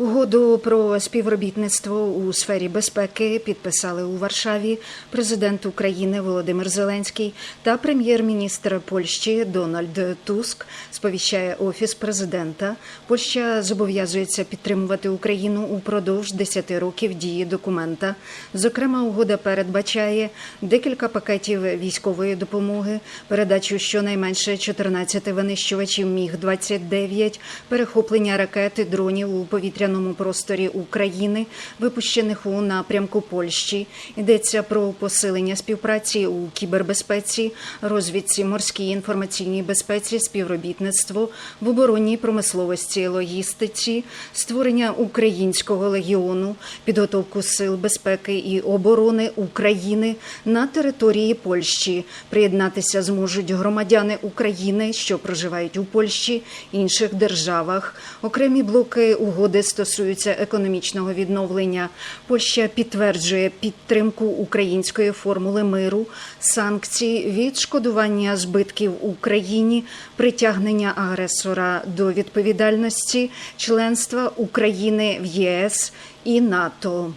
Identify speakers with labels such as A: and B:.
A: Угоду про співробітництво у сфері безпеки підписали у Варшаві президент України Володимир Зеленський та прем'єр-міністр Польщі Дональд Туск. Сповіщає офіс президента. Польща зобов'язується підтримувати Україну упродовж 10 років дії документа. Зокрема, угода передбачає декілька пакетів військової допомоги, передачу щонайменше 14 винищувачів Міг 29 перехоплення ракети дронів у повітряному просторі України, випущених у напрямку Польщі. Йдеться про посилення співпраці у кібербезпеці, розвідці, морській інформаційній безпеці, співробітництво в оборонній промисловості, логістиці, створення українського легіону, підготовку сил безпеки і оборони України на території Польщі. Приєднатися зможуть громадяни України, що проживають у Польщі, інших державах. Окремі блоки угоди стосуються економічного відновлення. Польща підтверджує підтримку української формули миру, санкції, відшкодування збитків Україні, притягнення агресора до відповідальності, членства України в ЄС і НАТО.